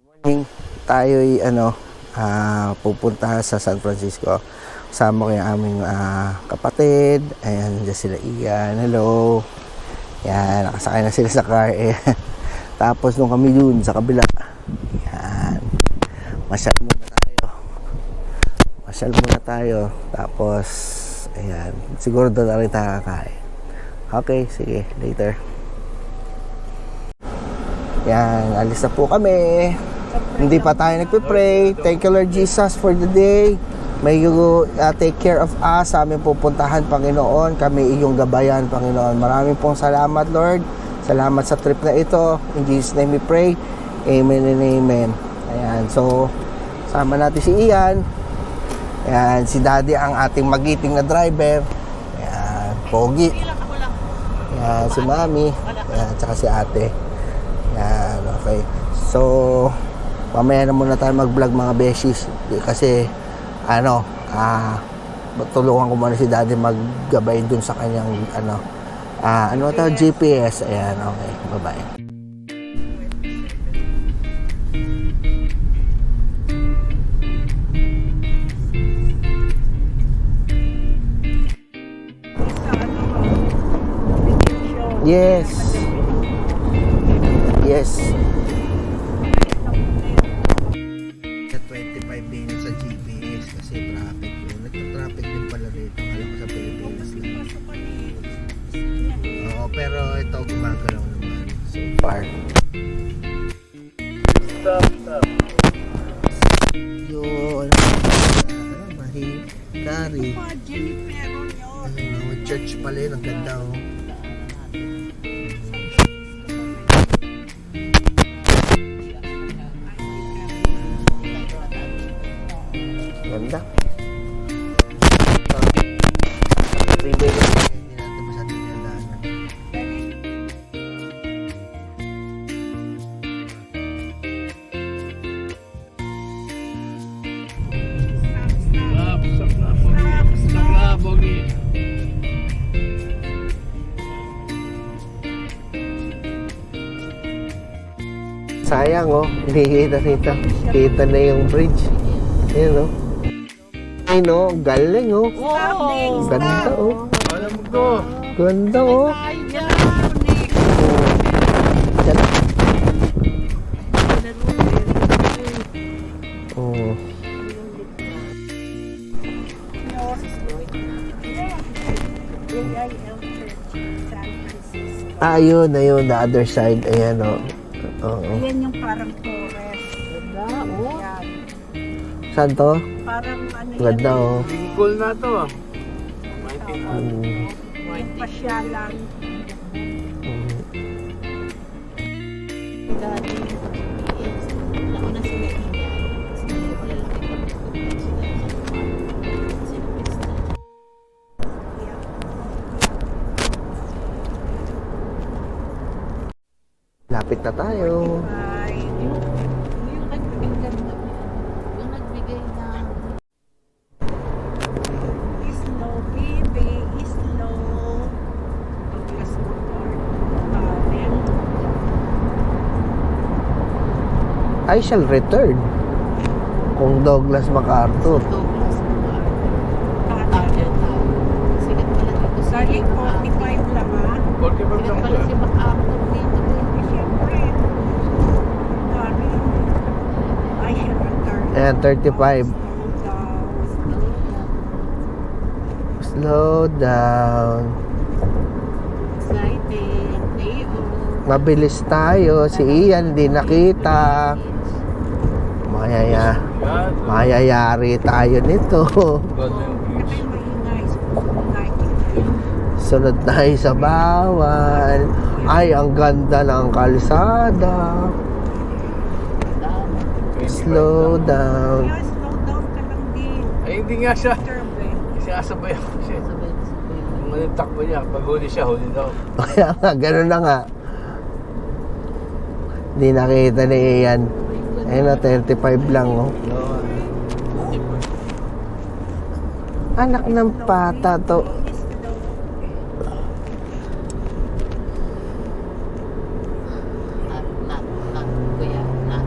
morning. Tayo'y ano, ah, pupunta sa San Francisco. Kasama ko yung aming ah, kapatid. Ayan, dyan sila Ian. Hello. Yan, nakasakay na sila sa car. Eh. Tapos nung kami dun sa kabila. Yan. Masyal muna tayo. Masyal muna tayo. Tapos, ayan. Siguro doon na rin tayo kakain. Okay, sige. Later. Yan, alis na po kami. Hindi pa tayo nagpe-pray. Thank you Lord Jesus for the day. May you uh, take care of us sa aming pupuntahan, Panginoon. Kami iyong gabayan, Panginoon. Maraming pong salamat, Lord. Salamat sa trip na ito. In Jesus' name we pray. Amen and amen. Ayan, so, sama natin si Ian. Ayan, si Daddy ang ating magiting na driver. Ayan, Pogi. Ayan, si Mami. Ayan, tsaka si Ate. Okay. So, mamaya na muna tayo mag-vlog mga beshies. Kasi, ano, ah, tulungan ko muna si daddy maggabay dun sa kanyang, ano, ah, ano to, GPS. Ayan, okay. Bye-bye. Yes. Yes. Far. Stop, stop. Yun. Ano, mahi, kari. Ano, church pala yun. Ang ganda oh. Sayang oh, hindi kita rito. Kita na yung bridge. Ayan oh. Ay no, galing oh. Starting, Ganda oh. Alam ko. Ganda oh. Oh. Ah, yun, ayun, the other side. Ayan oh. Oo. Ayan yung parang forest. Ganda, oh. Yan. Saan to? Parang ano Ganda yan. oh. Tingkol na to ah. Mm. Yung pasyalan. Mm. Dati, Douglas Motor. Balen. I shall return. Kung Douglas MacArthur. Douglas town. Sikat pala dito MacArthur. 45 lang ha. 45 Sikat lang pala to si MacArthur dito. eh. Eh, Siyempre. Galing. I shall return. Ayan, 35. Slow down. Mabilis tayo. Si Ian hindi nakita. Mayaya, mayayari tayo nito. Sunod tayo sa bawal. Ay, ang ganda ng kalsada. Slow down. Kaya slow down ka lang din. Ay, hindi nga siya. Turbe. Sinasabay ako siya. Na. Ang maling takbo niya. Pag huli siya, huli daw. Kaya nga, ganun na nga. Hindi nakita ni Ian. Ayun na, 35 lang, oh. Anak ng pata to. Not, not, not, kuya, not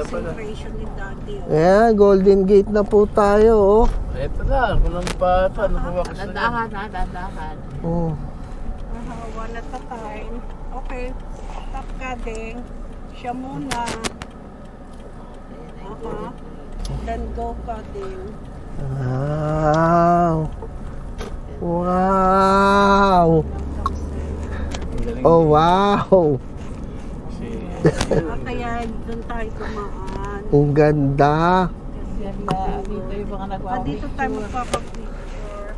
celebration ni Daddy. oh. Ayan, Golden Gate na po tayo, oh. Ito na, kulang pa ito. Ano ba kasi na? Dandahan ha, dandahan. Oh. Ah, one at a time. Okay. Stop ka ding. Siya muna. Aha. Then go ka ding. Wow. Wow. Oh, wow. Kasi, Ah, kaya doon tayo tumaan. Ang ganda. Ganda, dito yung mga Ah, nagwa dito tayo magpapapicture.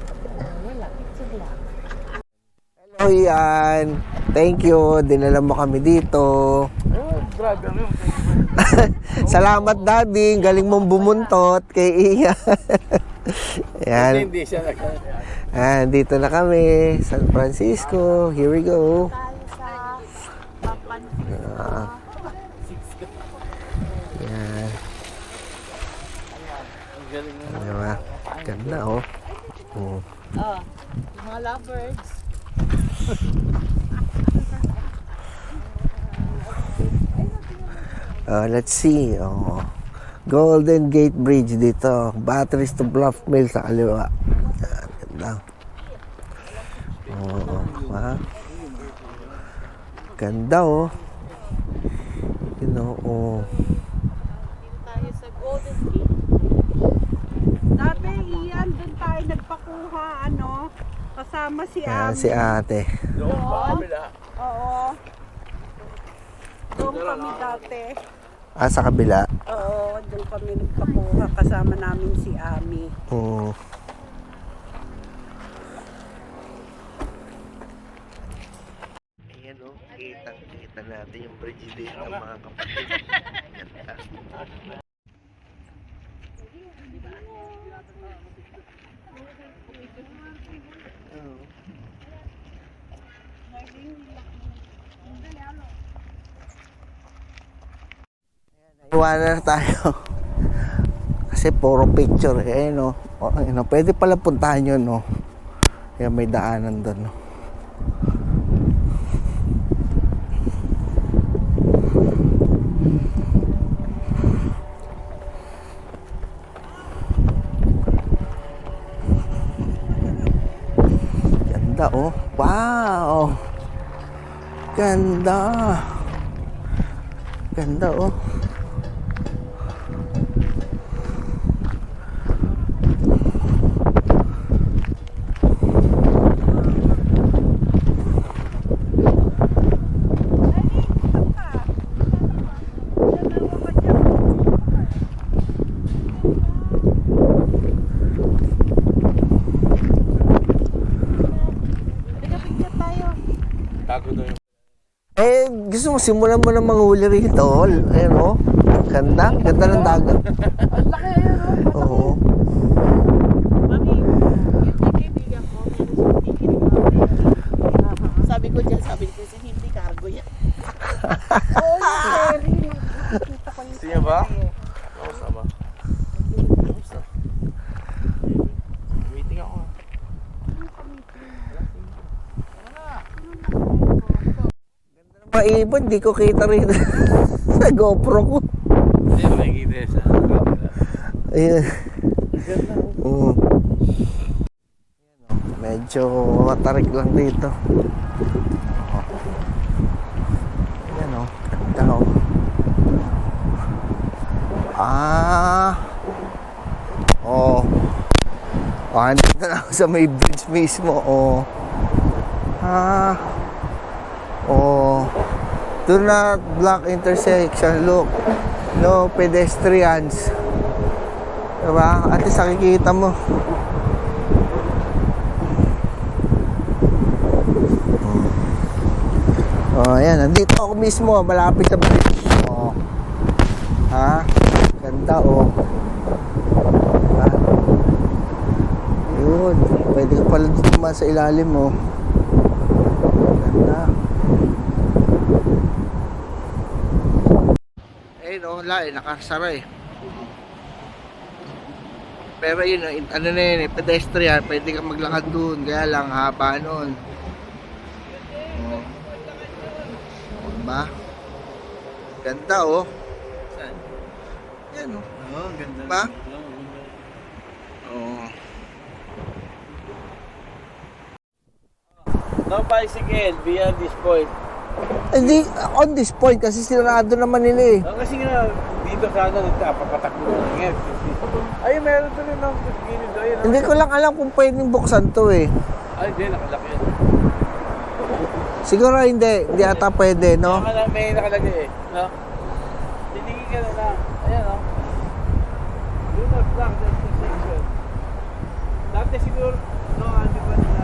Wala, picture lang. Hello, Ian. Thank you. Dinala mo kami dito. oh, grabe. Salamat, Daddy. Galing mong bumuntot kay Ian. Ayan. Hindi siya Ah, dito na kami. San Francisco. Here we go. Ah. Ayan. Ang galing na. Diba? Ganda, oh. Oh. Oh, yung mga lovebirds. Uh, let's see. Oh. Golden Gate Bridge dito. Batteries to Bluff Mill sa kaliwa. Yan, ganda. Oo. ha? Ganda oh. You know, oh. Tayo sa Golden Gate. Dati, Ian, doon tayo nagpakuha, ano? Kasama si Yan, Ami. si ate. Doon kami. Oo. Doon kami dati. Ah, sa kabila. Oo, doon kami nagpakuha. Kasama namin si Ami. Oo. Ayan oh, kitang-kita natin yung bridge dito mga kapatid. Ganda. Oo. Iwanan na tayo. Kasi puro picture eh, no? O, ayun, no? Pwede pala puntahan yun, no? Kaya may daanan doon, no? Ganda, oh. Wow! Ganda! Ganda, oh. Simulan mo ng manghuli rito. Ayun, oh. Ganda. Ganda ng dagat. Oo. Kaibigan ko, meron siyang ticket na. Sabi ko dyan, sabi ko, hindi cargo yan. Siya ba? Kamusta ba? Kamusta? Meeting ako ah. Mga ibon, di ko kita rin sa GoPro ko. Hindi, makikita sa camera. Ayun. Oo. Medyo matarik lang dito. Ayan o. Ganda o. Ah. Oh. Oh, andito na ako sa may bridge mismo. Oh. Ah. Do not block intersection. Look. No pedestrians. Diba? At least nakikita mo. Oh, ayan. Nandito ako mismo. Malapit sa bridge. Oh. Ha? Ganda, oh. Diba? Yun. Pwede ka pala dito sa ilalim, oh. Ganda. Eh, no, wala eh. Nakasara eh. Pero yun, ano na yun, eh, pedestrian, pwede kang maglakad dun, kaya lang haba nun. Oh. Oh, diba? Ganda oh. yan, oh. Oo, ang ganda. Ba? Oo. Oo. No bicycle beyond this point. Hindi, on this point, kasi sinarado naman nila eh. Oh, kasi nga, dito sana nagpapatakbo na ngayon. Ay, meron to rin ng gilid. Ayun, Hindi ko lang alam kung pwedeng buksan to eh. Ay, hindi, nakalaki yan. Siguro hindi, hindi ata pwede, no? Nakala, may nakalagay eh. No? Tinigil ka na lang. Ayan, oh. Do not block the intersection. Dati siguro, no, hindi pa nila.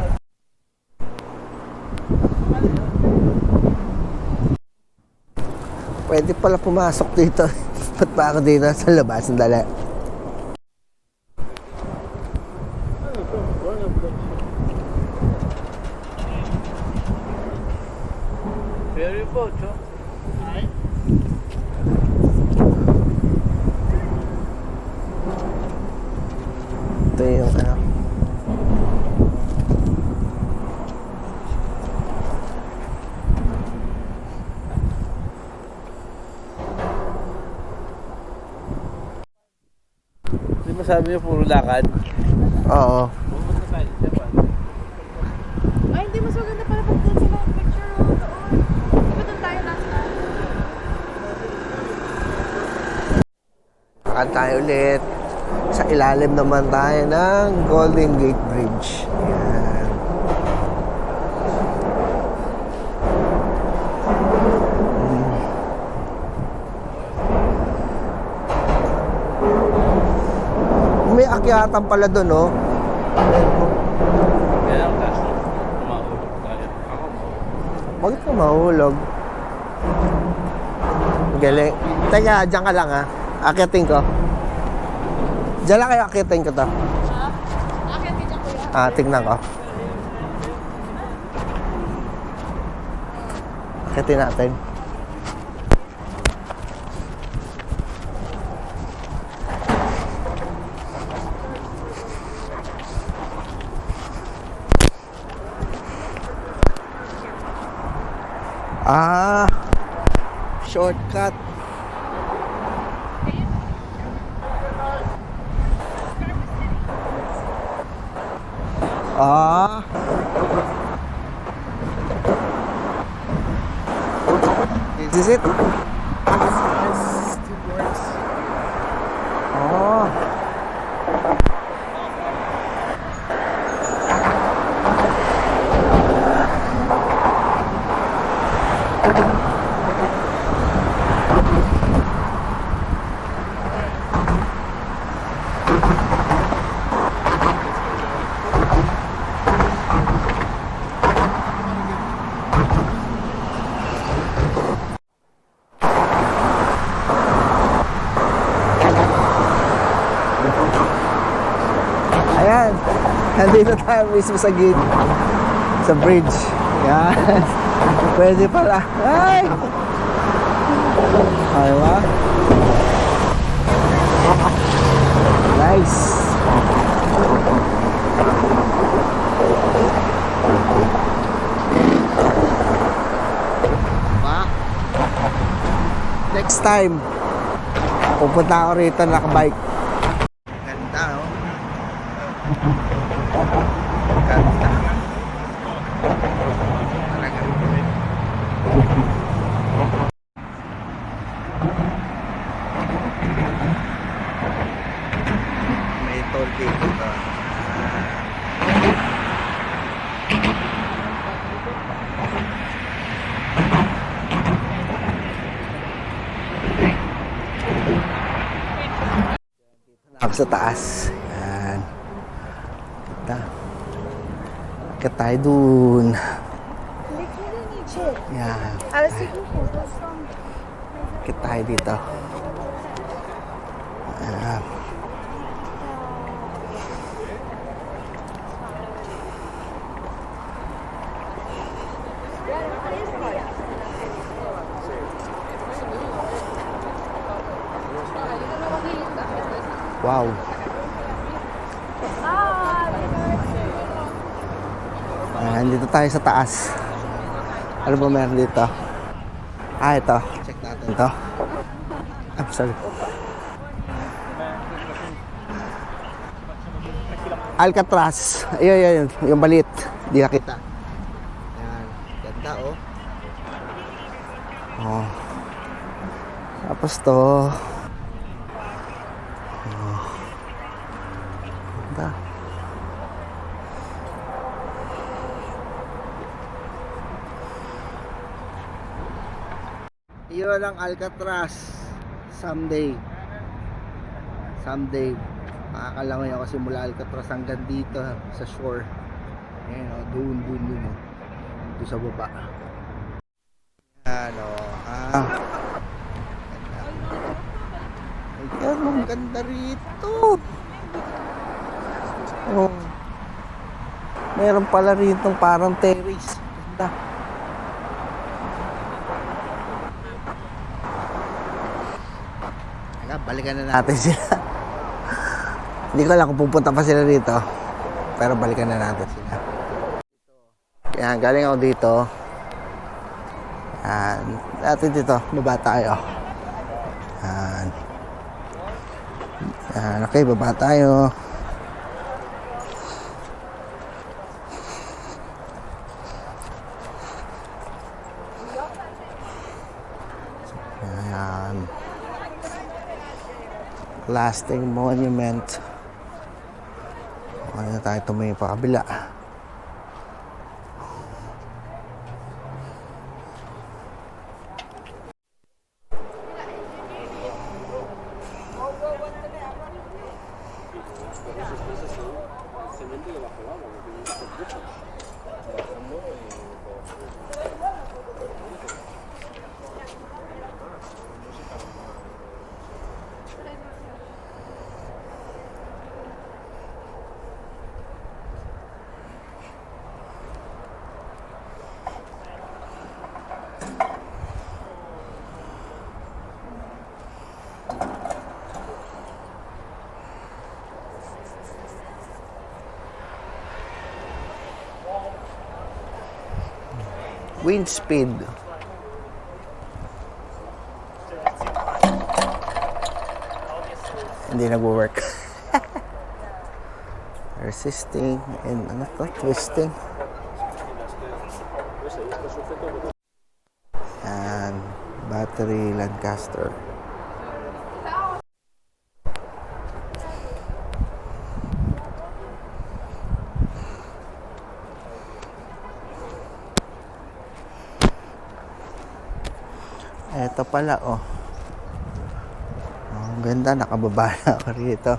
Pwede pala pumasok dito. Ba't pa ako dito sa labas? Sandali. Ferry boat, oh. Ito sabi niyo puro lakad? Oo. Pupunta tayo sa Japan. Ay, hindi mas maganda pala pag doon sila yung picture oh, doon. Di ba doon tayo last time? Lakad tayo ulit. Sa ilalim naman tayo ng Golden Gate Bridge. Akyatan pala doon, no? Bakit ka mahulog? Galing. Teka, dyan ka lang ha. Akitin ko. Dyan lang kayo akitin ko to. Yan. Ah, tingnan ko. Akitin natin. Shortcut. Ah. This is it. Oh. Nandito tayo mismo sa gate. Sa bridge. Yan. Pwede pala. Ay! Ay, ba? Nice. Ba? Next time, pupunta ako rito nakabike. Ganda, oh. Ganda. Talaga. May toll gate dito. Ako sa taas. Yan. Kita. Kita tayo dun. Yan. Kita tayo dito. Yan. Wow. Ayan, dito tayo sa taas. Ano ba meron dito? Ah, ito. Check natin ito. I'm sorry. Alcatraz. Ayun, ayun, ayun. Yung balit. Hindi nakita. Ayan. Ganda, oh. Oh. Tapos to. Yun ang Alcatraz. Someday. Someday. Makakalangoy ako simula Alcatraz hanggang dito sa shore. Ayan o, doon, doon, doon o. Doon sa baba. Ano, ah. Ayan, ang ganda rito. Oh. Meron pala rito parang terrace. Ganda. Teka, balikan na natin sila. Hindi ko alam kung pupunta pa sila dito. Pero balikan na natin sila. Yan, galing ako dito. Yan. Dati dito, baba tayo. Yan. Yan, okay, baba tayo. Lasting monument. Ano na tayo tumingin pa kabila. Wind speed. Hindi nagwo-work. Resisting and ano to? Twisting. And battery Lancaster. Pala, oh. Oh, Ang ganda, nakababa na ako rito.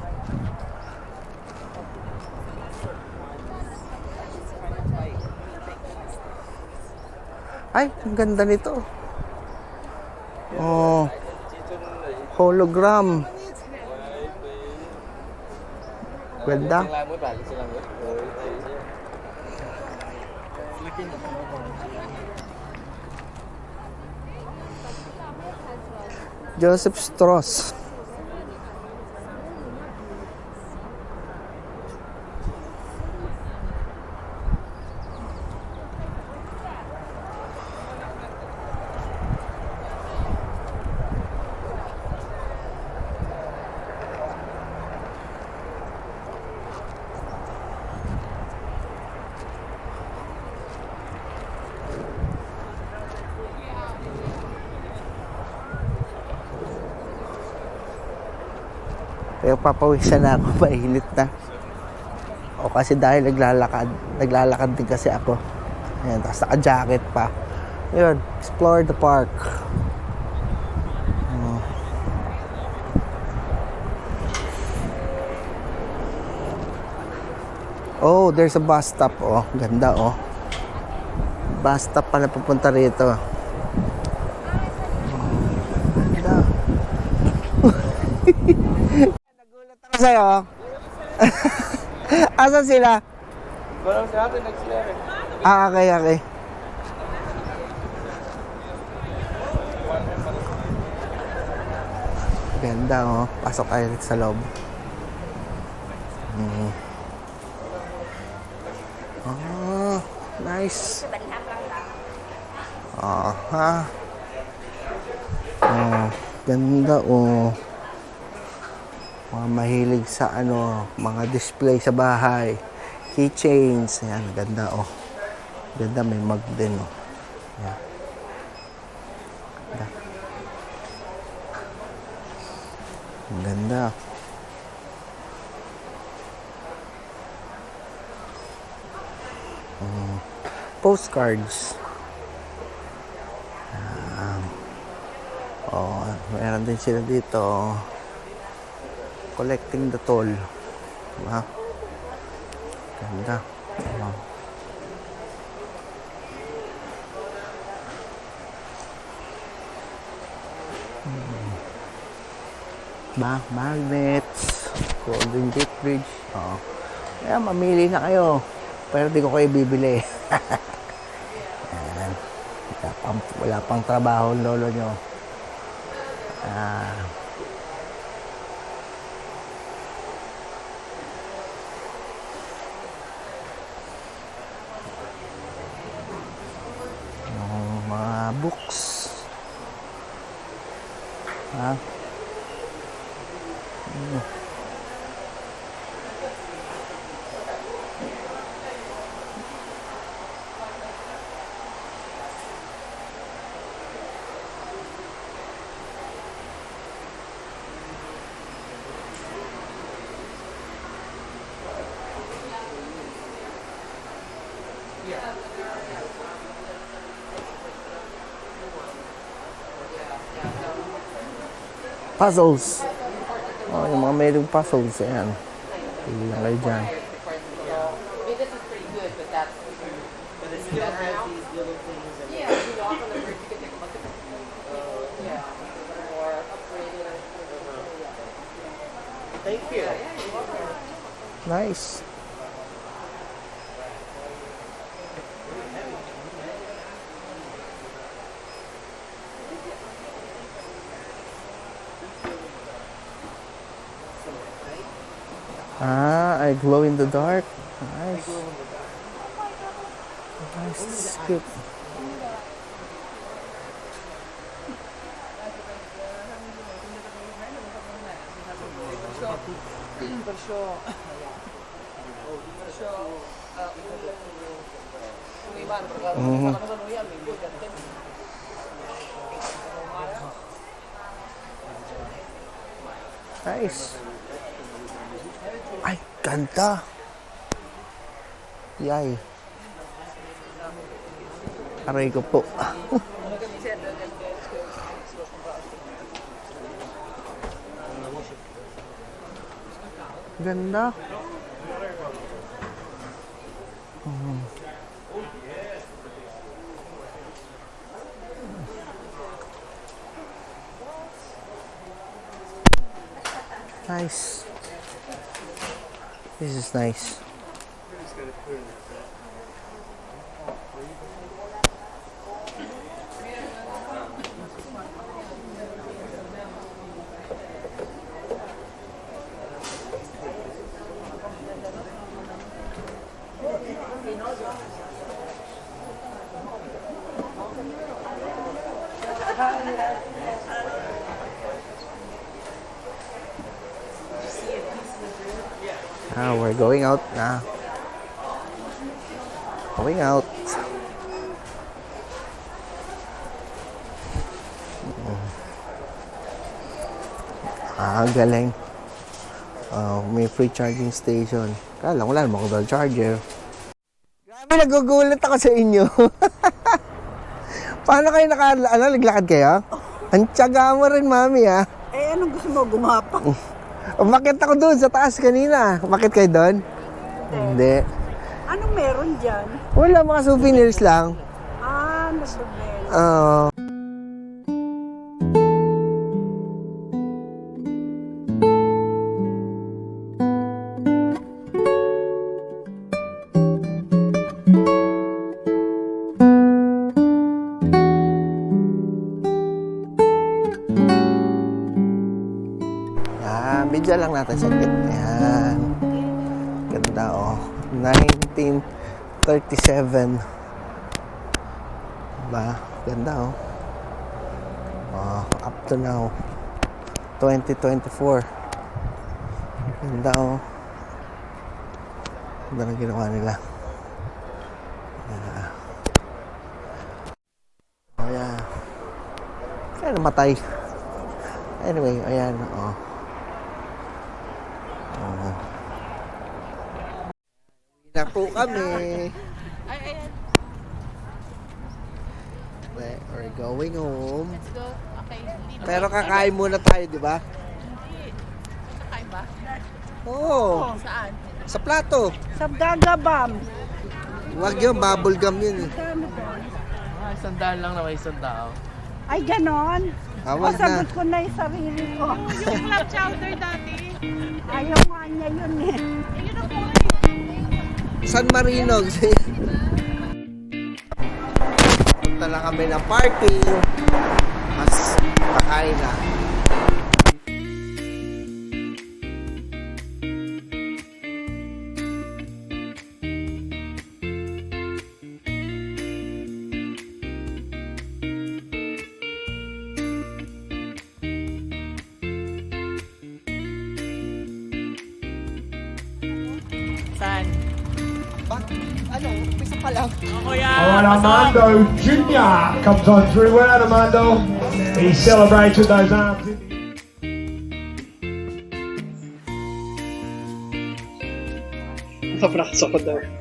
Ay, ang ganda nito. Oh. Hologram. Ganda. Deus é pros troços. Pero papawisan na ako, mainit na. O kasi dahil naglalakad, naglalakad din kasi ako. Ayan, tapos naka-jacket pa. Ayun, explore the park. Oh. Oh, there's a bus stop. Oh, ganda oh. Bus stop pala pupunta rito. Oh, ganda. Sa'yo. Asan sila? Walang sa atin, nag-share eh. Ah, okay, okay. Ganda, oh. Pasok dito sa loob. Mm. Oh, nice. Ah, ha. Oh, ganda, oh. Mga mahilig sa ano, mga display sa bahay. Keychains. Ayan, ganda oh. Ganda, may mug din oh. Ayan. Ganda. Ganda. Mm. Postcards. Ayan. Oh, meron din sila dito. Collecting the toll. Diba? Ganda. Oh. Hmm. Ba, magnets, Golden Gate Bridge. Oo. Kaya mamili na kayo. Pero di ko kayo bibili. Wala pang, wala pang trabaho lolo nyo. Ah. Books. Puzzles. Oh, yung mga mayroong puzzles. Ayan. Pili lang kayo dyan. Thank you. Nice. Glow in the dark. Nice. Nice. This is cute. Mhm. Nice. Ganda. Yay. Aray ko po. Ganda. Mhm. Nice. This is nice. Ah, we're going out na. Going out. Ah, galing. Oh, may free charging station. Kala ko lang, mga charger. Grabe, nagugulat ako sa inyo. Paano kayo naka, ano, naglakad kayo? Ang tiyaga mo rin, mami, ah. Eh, anong gusto mo? Gumapang? Umakit ako doon sa taas kanina. Umakit kayo doon? Hindi. Anong meron dyan? Wala, mga souvenirs lang. Ah, nagbabel. Oo. Natin saglit. Ayan. Ganda oh. 1937. Diba? Ganda oh. Oh, up to now. 2024. Ganda oh. Ganda ng ginawa nila. Ah. Oh, yeah. Kaya namatay. Anyway, ayan. Oh. Na po kami. Ay, ayan. We- We're going home. Let's go. Okay. Dito. Pero kakain muna tayo, di ba? Hindi. Kakain ba? Oo. Saan? Sa plato. Sa gagabam. Huwag yun, bubble gum yun eh. Ah, isang daan lang na may isang tao. Ay, ganon. Ah, wag na. sagot ko na yung sarili ko. Yung club chowder dati. Ayaw nga niya yun eh. Ayun. San Marino. Punta na kami ng parking. Mas kakain na. Umpisa pa lang. Kuya, All right, Armando Jr. comes on through. Well, Armando. He celebrates with those arms. in the